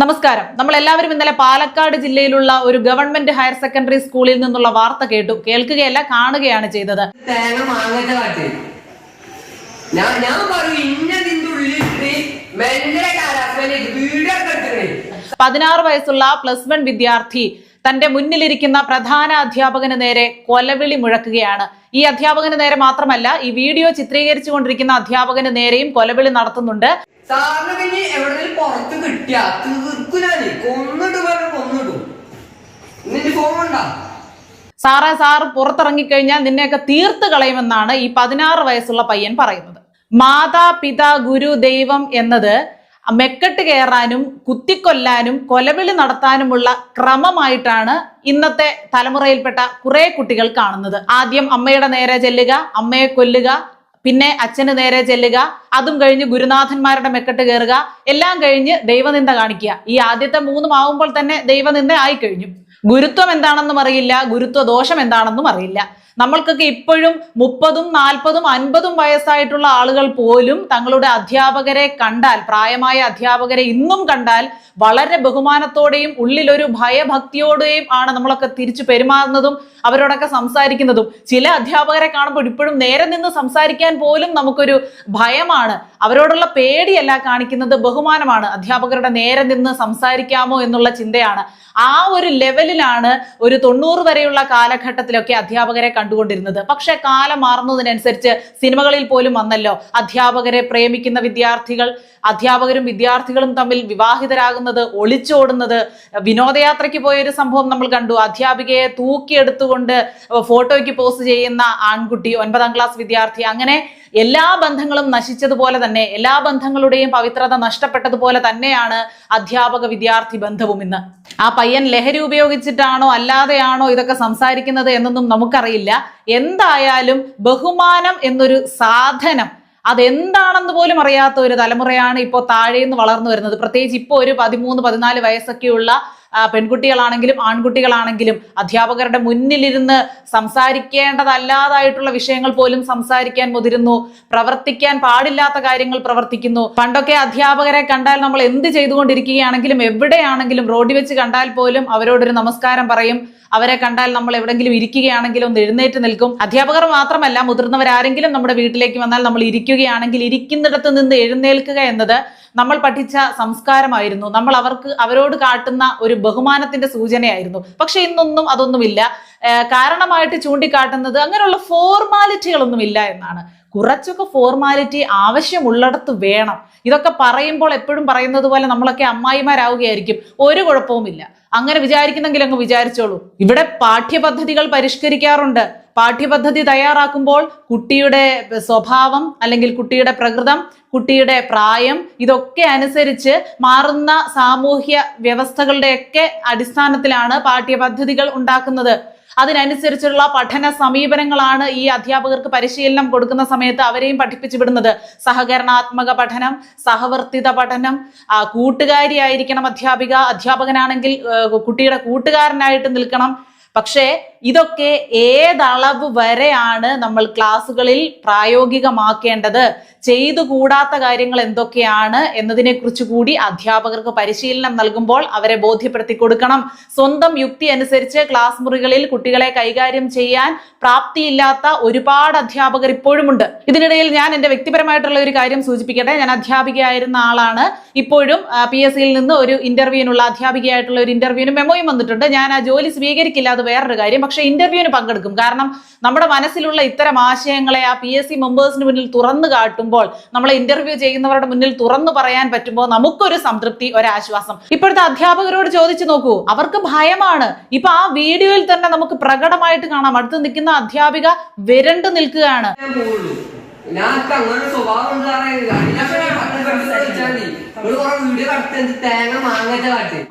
നമസ്കാരം. നമ്മൾ എല്ലാവരും ഇന്നലെ പാലക്കാട് ജില്ലയിലുള്ള ഒരു ഗവൺമെന്റ് ഹയർ സെക്കൻഡറി സ്കൂളിൽ നിന്നുള്ള വാർത്ത കേട്ടു. കേൾക്കുകയല്ല കാണുകയാണ് ചെയ്തത്. ഞാൻ ഞാൻ പറയും ഇന്നതിന്റെ ഉള്ളിലിട്ട് മെല്ലെ വീഡിയോ പതിനാറ് വയസ്സുള്ള പ്ലസ് വൺ വിദ്യാർത്ഥി തന്റെ മുന്നിലിരിക്കുന്ന പ്രധാന അധ്യാപകന് നേരെ കൊലവിളി മുഴക്കുകയാണ്. ഈ അധ്യാപകന് നേരെ മാത്രമല്ല ഈ വീഡിയോ ചിത്രീകരിച്ചു കൊണ്ടിരിക്കുന്ന അധ്യാപകന് നേരെയും കൊലവിളി നടത്തുന്നുണ്ട്. സാറിന് പിന്നെ എവിടെങ്കിലും പുറത്ത് കിട്ടിയാ? തീർക്കുനാന് കൊന്നിട്ട് പറഞ്ഞു കൊന്നിടും. നിന്റെ ഫോൺ ഉണ്ടാ സാറേ സാർ പുറത്തിറങ്ങിക്കഴിഞ്ഞാൽ നിന്നെയൊക്കെ തീർത്ത് കളയുമെന്നാണ് ഈ പതിനാറ് വയസ്സുള്ള പയ്യൻ പറയുന്നത്. മാതാ പിതാ ഗുരു ദൈവം എന്നത് മെക്കെട്ട് കയറാനും കുത്തിക്കൊല്ലാനും കൊലവിളി നടത്താനുമുള്ള ക്രമമായിട്ടാണ് ഇന്നത്തെ തലമുറയിൽപ്പെട്ട കുറെ കുട്ടികൾ കാണുന്നത്. ആദ്യം അമ്മയുടെ നേരെ ചെല്ലുക അമ്മയെ കൊല്ലുക പിന്നെ അച്ഛന് നേരെ ചെല്ലുക അതും കഴിഞ്ഞ് ഗുരുനാഥന്മാരുടെ മെക്കെട്ട് കയറുക എല്ലാം കഴിഞ്ഞ് ദൈവനിന്ദ കാണിക്കുക. ഈ ആദ്യത്തെ മൂന്നും ആവുമ്പോൾ തന്നെ ദൈവനിന്ദ ആയി കഴിഞ്ഞു ഗുരുത്വം എന്താണെന്നും അറിയില്ല ഗുരുത്വ ദോഷം എന്താണെന്നും അറിയില്ല. നമ്മൾക്കൊക്കെ ഇപ്പോഴും മുപ്പതും നാൽപ്പതും അൻപതും വയസ്സായിട്ടുള്ള ആളുകൾ പോലും തങ്ങളുടെ അധ്യാപകരെ കണ്ടാൽ പ്രായമായ അധ്യാപകരെ ഇന്നും കണ്ടാൽ വളരെ ബഹുമാനത്തോടെയും ഉള്ളിലൊരു ഭയഭക്തിയോടെയും ആണ് നമ്മളൊക്കെ തിരിച്ചു പെരുമാറുന്നതും അവരോടൊക്കെ സംസാരിക്കുന്നതും. ചില അധ്യാപകരെ കാണുമ്പോൾ ഇപ്പോഴും നേരെ നിന്ന് സംസാരിക്കാൻ പോലും നമുക്കൊരു ഭയമാണ്. അവരോടുള്ള പേടിയല്ല കാണിക്കുന്നത് ബഹുമാനമാണ്. അധ്യാപകരുടെ നേരെ നിന്ന് സംസാരിക്കാമോ എന്നുള്ള ചിന്തയാണ്. ആ ഒരു ലെവലിലാണ് ഒരു തൊണ്ണൂറ് വരെയുള്ള കാലഘട്ടത്തിലൊക്കെ അധ്യാപകരെ കണ്ടുകൊണ്ടിരുന്നത്. പക്ഷെ കാലം മാറുന്നതിനനുസരിച്ച് സിനിമകളിൽ പോലും വന്നല്ലോ. അധ്യാപകരെ പ്രേമിക്കുന്ന വിദ്യാർത്ഥികൾ അധ്യാപകരും വിദ്യാർത്ഥികളും തമ്മിൽ വിവാഹിതരാകുന്നത് ഒളിച്ചോടുന്നത് വിനോദയാത്രയ്ക്ക് പോയൊരു സംഭവം നമ്മൾ കണ്ടു. അധ്യാപികയെ തൂക്കിയെടുത്തുകൊണ്ട് ഫോട്ടോയ്ക്ക് പോസ്റ്റ് ചെയ്യുന്ന ആൺകുട്ടി ഒൻപതാം ക്ലാസ് വിദ്യാർത്ഥി. അങ്ങനെ എല്ലാ ബന്ധങ്ങളും നശിച്ചതുപോലെ തന്നെ എല്ലാ ബന്ധങ്ങളുടെയും പവിത്രത നഷ്ടപ്പെട്ടതുപോലെ തന്നെയാണ് അധ്യാപക വിദ്യാർത്ഥി ബന്ധവും ഇന്ന്. ആ പയ്യൻ ലഹരി ഉപയോഗിച്ചിട്ടാണോ അല്ലാതെയാണോ ഇതൊക്കെ സംസാരിക്കുന്നത് എന്നൊന്നും നമുക്കറിയില്ല. എന്തായാലും ബഹുമാനം എന്നൊരു സാധനം അതെന്താണെന്ന് പോലും അറിയാത്ത ഒരു തലമുറയാണ് ഇപ്പോൾ താഴേന്ന് വളർന്നു വരുന്നത്. പ്രത്യേകിച്ച് ഇപ്പോൾ ഒരു പതിമൂന്ന് പതിനാല് വയസ്സൊക്കെയുള്ള പെൺകുട്ടികളാണെങ്കിലും ആൺകുട്ടികളാണെങ്കിലും അധ്യാപകരുടെ മുന്നിലിരുന്ന് സംസാരിക്കേണ്ടതല്ലാതായിട്ടുള്ള വിഷയങ്ങൾ പോലും സംസാരിക്കാൻ മുതിരുന്നു പ്രവർത്തിക്കാൻ പാടില്ലാത്ത കാര്യങ്ങൾ പ്രവർത്തിക്കുന്നു. പണ്ടൊക്കെ അധ്യാപകരെ കണ്ടാൽ നമ്മൾ എന്ത് ചെയ്തുകൊണ്ടിരിക്കുകയാണെങ്കിലും എവിടെയാണെങ്കിലും റോഡിൽ വെച്ച് കണ്ടാൽ പോലും അവരോടൊരു നമസ്കാരം പറയും. അവരെ കണ്ടാൽ നമ്മൾ എവിടെങ്കിലും ഇരിക്കുകയാണെങ്കിലും ഒന്ന് എഴുന്നേറ്റ് നിൽക്കും. അധ്യാപകർ മാത്രമല്ല മുതിർന്നവരാരെങ്കിലും നമ്മുടെ വീട്ടിലേക്ക് വന്നാൽ നമ്മൾ ഇരിക്കുകയാണെങ്കിൽ ഇരിക്കുന്നിടത്ത് നിന്ന് എഴുന്നേൽക്കുക എന്നത് നമ്മൾ പഠിച്ച സംസ്കാരമായിരുന്നു. നമ്മൾ അവർക്ക് അവരോട് കാട്ടുന്ന ഒരു ബഹുമാനത്തിന്റെ സൂചനയായിരുന്നു. പക്ഷെ ഇന്നൊന്നും അതൊന്നുമില്ല. കാരണമായിട്ട് ചൂണ്ടിക്കാട്ടുന്നത് അങ്ങനെയുള്ള ഫോർമാലിറ്റികളൊന്നുമില്ല എന്നാണ്. കുറച്ചൊക്കെ ഫോർമാലിറ്റി ആവശ്യമുള്ളിടത്ത് വേണം. ഇതൊക്കെ പറയുമ്പോൾ എപ്പോഴും പറയുന്നത് പോലെ നമ്മളൊക്കെ അമ്മായിമാരാവുകയായിരിക്കും. ഒരു കുഴപ്പവുമില്ല. അങ്ങനെ വിചാരിക്കുന്നെങ്കിൽ അങ്ങ് വിചാരിച്ചോളൂ. ഇവിടെ പാഠ്യപദ്ധതികൾ പരിഷ്കരിക്കാറുണ്ട്. പാഠ്യപദ്ധതി തയ്യാറാക്കുമ്പോൾ കുട്ടിയുടെ സ്വഭാവം അല്ലെങ്കിൽ കുട്ടിയുടെ പ്രകൃതം കുട്ടിയുടെ പ്രായം ഇതൊക്കെ അനുസരിച്ച് മാറുന്ന സാമൂഹ്യ വ്യവസ്ഥകളുടെയൊക്കെ അടിസ്ഥാനത്തിലാണ് പാഠ്യപദ്ധതികൾ ഉണ്ടാക്കുന്നത്. അതിനനുസരിച്ചുള്ള പഠന സമീപനങ്ങളാണ് ഈ അധ്യാപകർക്ക് പരിശീലനം കൊടുക്കുന്ന സമയത്ത് അവരെയും പഠിപ്പിച്ചു വിടുന്നത്. സഹകരണാത്മക പഠനം സഹവർത്തിത പഠനം കൂട്ടുകാരിയായിരിക്കണം അധ്യാപിക അധ്യാപകനാണെങ്കിൽ കുട്ടിയുടെ കൂട്ടുകാരനായിട്ട് നിൽക്കണം. പക്ഷേ ഇതൊക്കെ ഏതളവ് വരെയാണ് നമ്മൾ ക്ലാസ്സുകളിൽ പ്രായോഗികമാക്കേണ്ടത്? ചെയ്തു കൂടാത്ത കാര്യങ്ങൾ എന്തൊക്കെയാണ് എന്നതിനെ കുറിച്ച് കൂടി അധ്യാപകർക്ക് പരിശീലനം നൽകുമ്പോൾ അവരെ ബോധ്യപ്പെടുത്തി കൊടുക്കണം. സ്വന്തം യുക്തി അനുസരിച്ച് ക്ലാസ് മുറികളിൽ കുട്ടികളെ കൈകാര്യം ചെയ്യാൻ പ്രാപ്തിയില്ലാത്ത ഒരുപാട് അധ്യാപകർ ഇപ്പോഴുമുണ്ട്. ഇതിനിടയിൽ ഞാൻ എന്റെ വ്യക്തിപരമായിട്ടുള്ള ഒരു കാര്യം സൂചിപ്പിക്കട്ടെ. ഞാൻ അധ്യാപികയായിരുന്ന ആളാണ്. ഇപ്പോഴും പി എസ് സിയിൽ നിന്ന് ഒരു ഇന്റർവ്യൂവിനുള്ള അധ്യാപികയായിട്ടുള്ള ഒരു ഇന്റർവ്യൂവിന് മെമ്മോയും വന്നിട്ടുണ്ട്. ഞാൻ ആ ജോലി സ്വീകരിക്കില്ല. അത് വേറൊരു കാര്യം. പക്ഷെ ഇന്റർവ്യൂവിന് പങ്കെടുക്കും കാരണം നമ്മുടെ മനസ്സിലുള്ള ഇത്തരം ആശയങ്ങളെ ആ പി എസ് സി മെമ്പേഴ്സിന് മുന്നിൽ തുറന്നു കാട്ടുമ്പോൾ നമ്മളെ ഇന്റർവ്യൂ ചെയ്യുന്നവരുടെ മുന്നിൽ തുറന്നു പറയാൻ പറ്റുമ്പോൾ നമുക്കൊരു സംതൃപ്തി ഒരാശ്വാസം ഇപ്പോഴത്തെ അധ്യാപകരോട് ചോദിച്ചു നോക്കൂ അവർക്ക് ഭയമാണ് ഇപ്പൊ ആ വീഡിയോയിൽ തന്നെ നമുക്ക് പ്രകടമായിട്ട് കാണാം അടുത്ത് നിൽക്കുന്ന അധ്യാപിക വിരണ്ടു നിൽക്കുകയാണ് ഞാൻ അങ്ങനെ സ്വഭാവം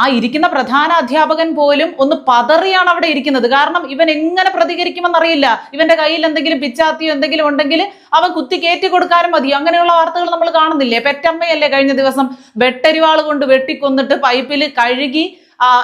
ആ ഇരിക്കുന്ന പ്രധാന അധ്യാപകൻ പോലും ഒന്ന് പതറിയാണ് അവിടെ ഇരിക്കുന്നത്. കാരണം ഇവൻ എങ്ങനെ പ്രതികരിക്കുമെന്നറിയില്ല. ഇവന്റെ കയ്യിൽ എന്തെങ്കിലും പിച്ചാത്തിയോ എന്തെങ്കിലും ഉണ്ടെങ്കിൽ അവൻ കുത്തി കയറ്റി കൊടുക്കാനും മതി അങ്ങനെയുള്ള വാർത്തകൾ നമ്മൾ കാണുന്നില്ലേ? പെറ്റമ്മയല്ലേ കഴിഞ്ഞ ദിവസം വെട്ടരിവാൾ കൊണ്ട് വെട്ടിക്കൊന്നിട്ട് പൈപ്പിൽ കഴുകി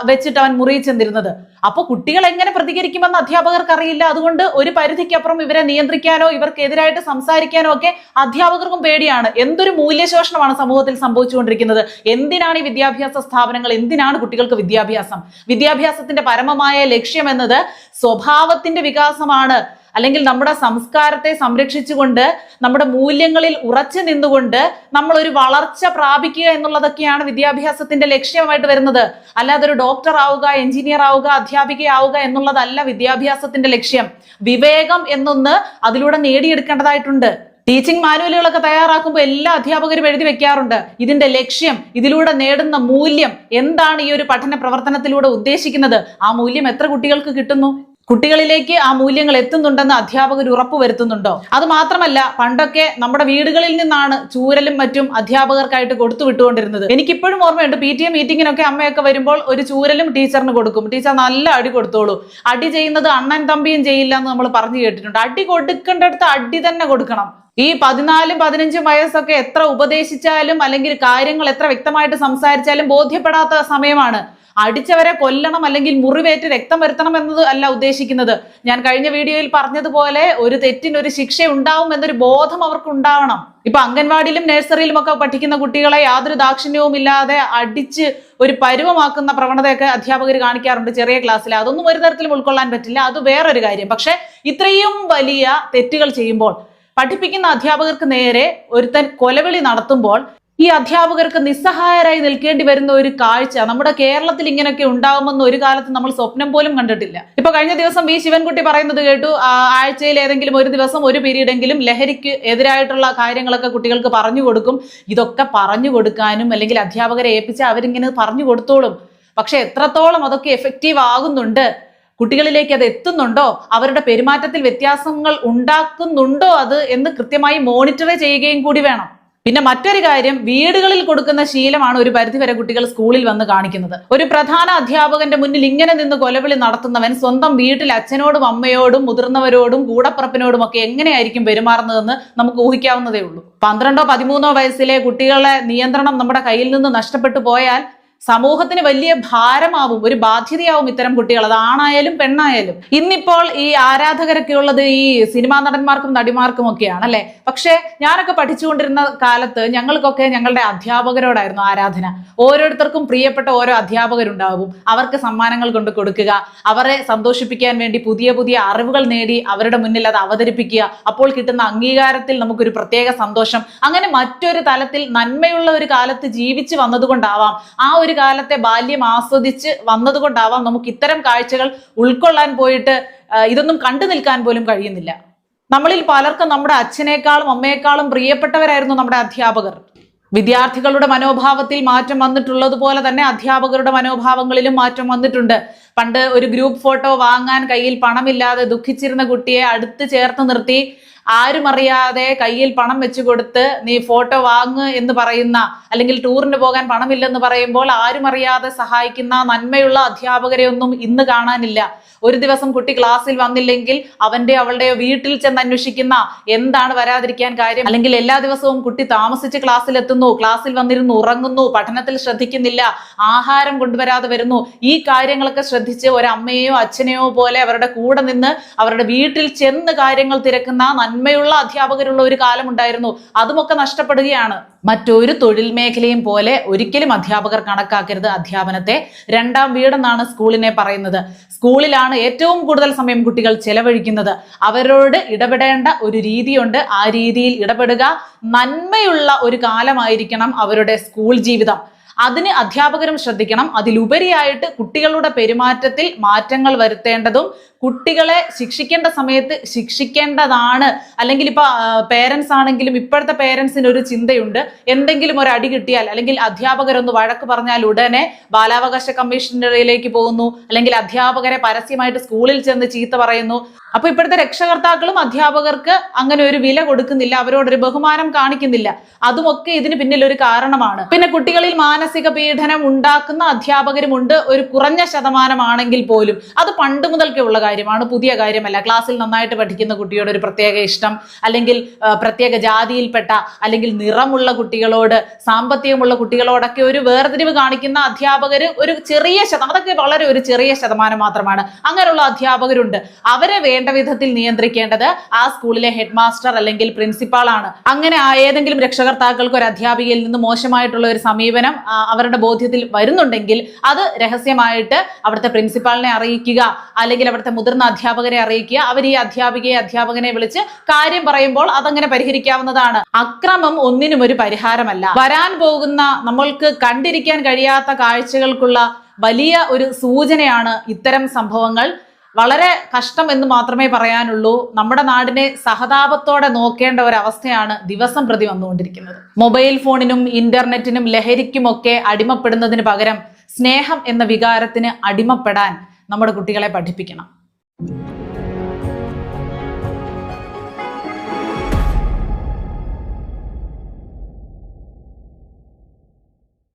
വെച്ചിട്ട് അവൻ മുറിയിൽ ചെന്നിരുന്നത്. അപ്പൊ കുട്ടികൾ എങ്ങനെ പ്രതികരിക്കുമെന്ന് അധ്യാപകർക്ക് അറിയില്ല. അതുകൊണ്ട് ഒരു പരിധിക്കപ്പുറം ഇവരെ നിയന്ത്രിക്കാനോ ഇവർക്കെതിരായിട്ട് സംസാരിക്കാനോ ഒക്കെ അധ്യാപകർക്കും പേടിയാണ്. എന്തൊരു മൂല്യശോഷണമാണ് സമൂഹത്തിൽ സംഭവിച്ചുകൊണ്ടിരിക്കുന്നത്. എന്തിനാണ് ഈ വിദ്യാഭ്യാസ സ്ഥാപനങ്ങൾ? എന്തിനാണ് കുട്ടികൾക്ക് വിദ്യാഭ്യാസം? വിദ്യാഭ്യാസത്തിന്റെ പരമമായ ലക്ഷ്യം എന്നത് സ്വഭാവത്തിന്റെ വികാസമാണ്. അല്ലെങ്കിൽ നമ്മുടെ സംസ്കാരത്തെ സംരക്ഷിച്ചുകൊണ്ട് നമ്മുടെ മൂല്യങ്ങളിൽ ഉറച്ചു നിന്നുകൊണ്ട് നമ്മൾ ഒരു വളർച്ച പ്രാപിക്കുക എന്നുള്ളതൊക്കെയാണ് വിദ്യാഭ്യാസത്തിന്റെ ലക്ഷ്യമായിട്ട് വരുന്നത്. അല്ലാതെ ഒരു ഡോക്ടർ ആവുക എഞ്ചിനീയർ ആവുക അധ്യാപികയാവുക എന്നുള്ളതല്ല വിദ്യാഭ്യാസത്തിന്റെ ലക്ഷ്യം. വിവേകം എന്നൊന്ന് അതിലൂടെ നേടിയെടുക്കേണ്ടതായിട്ടുണ്ട്. ടീച്ചിങ് മാനുവലുകളൊക്കെ തയ്യാറാക്കുമ്പോൾ എല്ലാ അധ്യാപകരും എഴുതി വെക്കാറുണ്ട്. ഇതിന്റെ ലക്ഷ്യം ഇതിലൂടെ നേടുന്ന മൂല്യം എന്താണ് ഈ ഒരു പഠന പ്രവർത്തനത്തിലൂടെ ഉദ്ദേശിക്കുന്നത്? ആ മൂല്യം എത്ര കുട്ടികൾക്ക് കിട്ടുന്നു? കുട്ടികളിലേക്ക് ആ മൂല്യങ്ങൾ എത്തുന്നുണ്ടെന്ന് അധ്യാപകർ ഉറപ്പുവരുത്തുന്നുണ്ടോ അത് മാത്രമല്ല പണ്ടൊക്കെ നമ്മുടെ വീടുകളിൽ നിന്നാണ് ചൂരലും മറ്റും അധ്യാപകർക്കായിട്ട് കൊടുത്തു വിട്ടുകൊണ്ടിരുന്നത്. എനിക്കിപ്പോഴും ഓർമ്മയുണ്ട് പി ടി എ മീറ്റിങ്ങിനൊക്കെ അമ്മയൊക്കെ വരുമ്പോൾ ഒരു ചൂരലും ടീച്ചറിന് കൊടുക്കും. ടീച്ചർ നല്ല അടി കൊടുത്തോളൂ. അടി ചെയ്യുന്നത് അണ്ണൻ തമ്പിയും ചെയ്യില്ല എന്ന് നമ്മൾ പറഞ്ഞു കേട്ടിട്ടുണ്ട്. അടി കൊടുക്കേണ്ടടുത്ത് അടി തന്നെ കൊടുക്കണം. ഈ പതിനാലും പതിനഞ്ചും വയസ്സൊക്കെ എത്ര ഉപദേശിച്ചാലും അല്ലെങ്കിൽ കാര്യങ്ങൾ എത്ര വ്യക്തമായിട്ട് സംസാരിച്ചാലും ബോധ്യപ്പെടാത്ത സമയമാണ്. അടിച്ചവരെ കൊല്ലണം അല്ലെങ്കിൽ മുറിവേറ്റ് രക്തം വരുത്തണം എന്നത് അല്ല ഉദ്ദേശിക്കുന്നത്. ഞാൻ കഴിഞ്ഞ വീഡിയോയിൽ പറഞ്ഞതുപോലെ ഒരു തെറ്റിന് ഒരു ശിക്ഷ ഉണ്ടാവും എന്നൊരു ബോധം അവർക്ക് ഉണ്ടാവണം ഇപ്പൊ അംഗൻവാടിയിലും നഴ്സറിയിലും ഒക്കെ പഠിക്കുന്ന കുട്ടികളെ യാതൊരു ദാക്ഷിണ്യവും ഇല്ലാതെ അടിച്ച് ഒരു പരുവമാക്കുന്ന പ്രവണതയൊക്കെ അധ്യാപകർ കാണിക്കാറുണ്ട് ചെറിയ ക്ലാസ്സിൽ. അതൊന്നും ഒരു തരത്തിലും ഉൾക്കൊള്ളാൻ പറ്റില്ല. അത് വേറൊരു കാര്യം. പക്ഷെ ഇത്രയും വലിയ തെറ്റുകൾ ചെയ്യുമ്പോൾ പഠിപ്പിക്കുന്ന അധ്യാപകർക്ക് നേരെ ഒരുത്തൻ കൊലവിളി നടത്തുമ്പോൾ ഈ അധ്യാപകർക്ക് നിസ്സഹായരായി നിൽക്കേണ്ടി വരുന്ന ഒരു കാഴ്ച നമ്മുടെ കേരളത്തിൽ ഇങ്ങനെയൊക്കെ ഉണ്ടാകുമെന്ന് ഒരു കാലത്ത് നമ്മൾ സ്വപ്നം പോലും കണ്ടിട്ടില്ല. ഇപ്പൊ കഴിഞ്ഞ ദിവസം വി ശിവൻകുട്ടി പറയുന്നത് കേട്ടു ആഴ്ചയിൽ ഏതെങ്കിലും ഒരു ദിവസം ഒരു പീരീഡ് എങ്കിലും ലഹരിക്ക് എതിരായിട്ടുള്ള കാര്യങ്ങളൊക്കെ കുട്ടികൾക്ക് പറഞ്ഞു കൊടുക്കും. ഇതൊക്കെ പറഞ്ഞു കൊടുക്കാനും അല്ലെങ്കിൽ അധ്യാപകരെ ഏൽപ്പിച്ച് അവരിങ്ങനെ പറഞ്ഞു കൊടുത്തോളും. പക്ഷെ എത്രത്തോളം അതൊക്കെ എഫക്റ്റീവ് ആകുന്നുണ്ട്? കുട്ടികളിലേക്ക് അത് എത്തുന്നുണ്ടോ? അവരുടെ പെരുമാറ്റത്തിൽ വ്യത്യാസങ്ങൾ ഉണ്ടാക്കുന്നുണ്ടോ അത് എന്ന് കൃത്യമായി മോണിറ്റർ ചെയ്യുകയും കൂടി വേണം. പിന്നെ മറ്റൊരു കാര്യം വീടുകളിൽ കൊടുക്കുന്ന ശീലമാണ് ഒരു പരിധിവരെ കുട്ടികൾ സ്കൂളിൽ വന്ന് കാണിക്കുന്നത്. ഒരു പ്രധാന അധ്യാപകന്റെ മുന്നിൽ ഇങ്ങനെ നിന്ന് കൊലവിളി നടത്തുന്നവൻ സ്വന്തം വീട്ടിൽ അച്ഛനോടും അമ്മയോടും മുതിർന്നവരോടും കൂടപ്പുറപ്പിനോടും ഒക്കെ എങ്ങനെയായിരിക്കും പെരുമാറുന്നതെന്ന് നമുക്ക് ഊഹിക്കാവുന്നതേ ഉള്ളൂ. പന്ത്രണ്ടോ പതിമൂന്നോ വയസ്സിലെ കുട്ടികളെ നിയന്ത്രണം നമ്മുടെ കയ്യിൽ നിന്ന് നഷ്ടപ്പെട്ടു പോയാൽ സമൂഹത്തിന് വലിയ ഭാരമാവും ഒരു ബാധ്യതയാവും ഇത്തരം കുട്ടികൾ. അത് ആണായാലും പെണ്ണായാലും. ഇന്നിപ്പോൾ ഈ ആരാധകരൊക്കെ ഉള്ളത് ഈ സിനിമാ നടന്മാർക്കും നടിമാർക്കും ഒക്കെയാണ് അല്ലെ? പക്ഷേ ഞാനൊക്കെ പഠിച്ചുകൊണ്ടിരുന്ന കാലത്ത് ഞങ്ങൾക്കൊക്കെ ഞങ്ങളുടെ അധ്യാപകരോടായിരുന്നു ആരാധന. ഓരോരുത്തർക്കും പ്രിയപ്പെട്ട ഓരോ അധ്യാപകരുണ്ടാവും. അവർക്ക് സമ്മാനങ്ങൾ കൊണ്ട് കൊടുക്കുക അവരെ സന്തോഷിപ്പിക്കാൻ വേണ്ടി പുതിയ പുതിയ അറിവുകൾ നേടി അവരുടെ മുന്നിൽ അത് അവതരിപ്പിക്കുക. അപ്പോൾ കിട്ടുന്ന അംഗീകാരത്തിൽ നമുക്കൊരു പ്രത്യേക സന്തോഷം. അങ്ങനെ മറ്റൊരു തലത്തിൽ നന്മയുള്ള ഒരു കാലത്ത് ജീവിച്ചു വന്നതുകൊണ്ടാവാം ആ ഒരു കാലത്തെ ബാല്യം ആസ്വദിച്ച് വന്നതുകൊണ്ടാവാം നമുക്ക് ഇത്തരം കാഴ്ചകൾ ഉൾക്കൊള്ളാൻ പോയിട്ട് ഇതൊന്നും കണ്ടു നിൽക്കാൻ പോലും കഴിയുന്നില്ല. നമ്മളിൽ പലർക്കും നമ്മുടെ അച്ഛനേക്കാളും അമ്മയെക്കാളും പ്രിയപ്പെട്ടവരായിരുന്നു നമ്മുടെ അധ്യാപകർ. വിദ്യാർത്ഥികളുടെ മനോഭാവത്തിൽ മാറ്റം വന്നിട്ടുള്ളതുപോലെ തന്നെ അധ്യാപകരുടെ മനോഭാവങ്ങളിലും മാറ്റം വന്നിട്ടുണ്ട്. പണ്ട് ഒരു ഗ്രൂപ്പ് ഫോട്ടോ വാങ്ങാൻ കയ്യിൽ പണമില്ലാതെ ദുഃഖിച്ചിരുന്ന കുട്ടിയെ അടുത്ത് ചേർത്ത് നിർത്തി ആരും അറിയാതെ കയ്യിൽ പണം വെച്ചു കൊടുത്ത് നീ ഫോട്ടോ വാങ്ങ് എന്ന് പറയുന്ന അല്ലെങ്കിൽ ടൂറിന് പോകാൻ പണമില്ലെന്ന് പറയുമ്പോൾ ആരും അറിയാതെ സഹായിക്കുന്ന നന്മയുള്ള അധ്യാപകരെ ഒന്നും ഇന്ന് കാണാനില്ല. ഒരു ദിവസം കുട്ടി ക്ലാസ്സിൽ വന്നില്ലെങ്കിൽ അവന്റെ അവളുടെ വീട്ടിൽ ചെന്ന് അന്വേഷിക്കുന്ന എന്താണ് വരാതിരിക്കാൻ കാര്യം? അല്ലെങ്കിൽ എല്ലാ ദിവസവും കുട്ടി താമസിച്ച് ക്ലാസ്സിൽ എത്തുന്നു ക്ലാസ്സിൽ വന്നിരുന്നു ഉറങ്ങുന്നു പഠനത്തിൽ ശ്രദ്ധിക്കുന്നില്ല ആഹാരം കൊണ്ടുവരാതെ വരുന്നു. ഈ കാര്യങ്ങളൊക്കെ ശ്രദ്ധിച്ച് ഒരമ്മയോ അച്ഛനെയോ പോലെ അവരുടെ കൂടെ നിന്ന് അവരുടെ വീട്ടിൽ ചെന്ന് കാര്യങ്ങൾ തിരക്കുന്ന നന്മയുള്ള അധ്യാപകരുള്ള ഒരു കാലമുണ്ടായിരുന്നു. അതുമൊക്കെ നഷ്ടപ്പെടുകയാണ്. മറ്റൊരു തൊഴിൽ മേഖലയും പോലെ ഒരിക്കലും അധ്യാപകർ കണക്കാക്കരുത് അധ്യാപനത്തെ. രണ്ടാം വീടെന്നാണ് സ്കൂളിനെ പറയുന്നത്. സ്കൂളിലാണ് ഏറ്റവും കൂടുതൽ സമയം കുട്ടികൾ ചെലവഴിക്കുന്നത്. അവരോട് ഇടപെടേണ്ട ഒരു രീതിയുണ്ട്. ആ രീതിയിൽ ഇടപെടുക നന്മയുള്ള ഒരു കാലമായിരിക്കണം അവരുടെ സ്കൂൾ ജീവിതം. അതിന് അധ്യാപകരും ശ്രദ്ധിക്കണം. അതിലുപരിയായിട്ട് കുട്ടികളുടെ പെരുമാറ്റത്തിൽ മാറ്റങ്ങൾ വരുത്തേണ്ടതും കുട്ടികളെ ശിക്ഷിക്കേണ്ട സമയത്ത് ശിക്ഷിക്കേണ്ടതാണ്. അല്ലെങ്കിൽ ഇപ്പൊ പേരൻസ് ആണെങ്കിലും ഇപ്പോഴത്തെ പേരൻസിന് ഒരു ചിന്തയുണ്ട്. എന്തെങ്കിലും ഒരു അടി കിട്ടിയാൽ അല്ലെങ്കിൽ അധ്യാപകരൊന്ന് വഴക്ക് പറഞ്ഞാൽ ഉടനെ ബാലാവകാശ കമ്മീഷനിലേക്ക് പോകുന്നു. അല്ലെങ്കിൽ അധ്യാപകരെ പരസ്യമായിട്ട് സ്കൂളിൽ ചെന്ന് ചീത്ത പറയുന്നു. അപ്പൊ ഇപ്പോഴത്തെ രക്ഷകർത്താക്കളും അധ്യാപകർക്ക് അങ്ങനെ ഒരു വില കൊടുക്കുന്നില്ല. അവരോടൊരു ബഹുമാനം കാണിക്കുന്നില്ല. അതുമൊക്കെ ഇതിന് പിന്നിൽ ഒരു കാരണമാണ്. പിന്നെ കുട്ടികളിൽ മാനസിക പീഡനം ഉണ്ടാക്കുന്ന അധ്യാപകരുമുണ്ട്. ഒരു കുറഞ്ഞ ശതമാനമാണെങ്കിൽ പോലും. അത് പണ്ട് മുതൽക്കേ ഉള്ള കാര്യമാണ്. പുതിയ കാര്യമല്ല. ക്ലാസ്സിൽ നന്നായിട്ട് പഠിക്കുന്ന കുട്ടിയോട് ഒരു പ്രത്യേക ഇഷ്ടം അല്ലെങ്കിൽ പ്രത്യേക ജാതിയിൽപ്പെട്ട അല്ലെങ്കിൽ നിറമുള്ള കുട്ടികളോട് സാമ്പത്തികമുള്ള കുട്ടികളോടൊക്കെ ഒരു വേർതിരിവ് കാണിക്കുന്ന അധ്യാപകർ ഒരു ചെറിയ ശതമാനം അതൊക്കെ വളരെ ഒരു ചെറിയ ശതമാനം മാത്രമാണ്. അങ്ങനെയുള്ള അധ്യാപകരുണ്ട്. അവരെ വേണ്ട വിധത്തിൽ നിയന്ത്രിക്കേണ്ടത് ആ സ്കൂളിലെ ഹെഡ് മാസ്റ്റർ അല്ലെങ്കിൽ പ്രിൻസിപ്പാളാണ്. അങ്ങനെ ഏതെങ്കിലും രക്ഷകർത്താക്കൾക്ക് ഒരു അധ്യാപികയിൽ നിന്ന് മോശമായിട്ടുള്ള ഒരു സമീപനം ആ, അവരുടെ ബോധ്യത്തിൽ വരുന്നുണ്ടെങ്കിൽ അത് രഹസ്യമായിട്ട് അവിടുത്തെ പ്രിൻസിപ്പാളിനെ അറിയിക്കുക അല്ലെങ്കിൽ അവിടുത്തെ മുതിർന്ന അധ്യാപകരെ അറിയിക്കുക. അവർ ഈ അധ്യാപികയെ അധ്യാപകനെ വിളിച്ച് കാര്യം പറയുമ്പോൾ അതങ്ങനെ പരിഹരിക്കാവുന്നതാണ്. അക്രമം ഒന്നിനും ഒരു പരിഹാരമല്ല. വരാൻ പോകുന്ന നമ്മൾക്ക് കണ്ടിരിക്കാൻ കഴിയാത്ത കാഴ്ചകൾക്കുള്ള വലിയ ഒരു സൂചനയാണ് ഇത്തരം സംഭവങ്ങൾ. വളരെ കഷ്ടം എന്ന് മാത്രമേ പറയാനുള്ളൂ. നമ്മുടെ നാടിനെ സഹതാപത്തോടെ നോക്കേണ്ട ഒരവസ്ഥയാണ് ദിവസം പ്രതി വന്നുകൊണ്ടിരിക്കുന്നത്. മൊബൈൽ ഫോണിനും ഇന്റർനെറ്റിനും ലഹരിക്കുമൊക്കെ അടിമപ്പെടുന്നതിന് പകരം സ്നേഹം എന്ന വികാരത്തിന് അടിമപ്പെടാൻ നമ്മുടെ കുട്ടികളെ പഠിപ്പിക്കണം.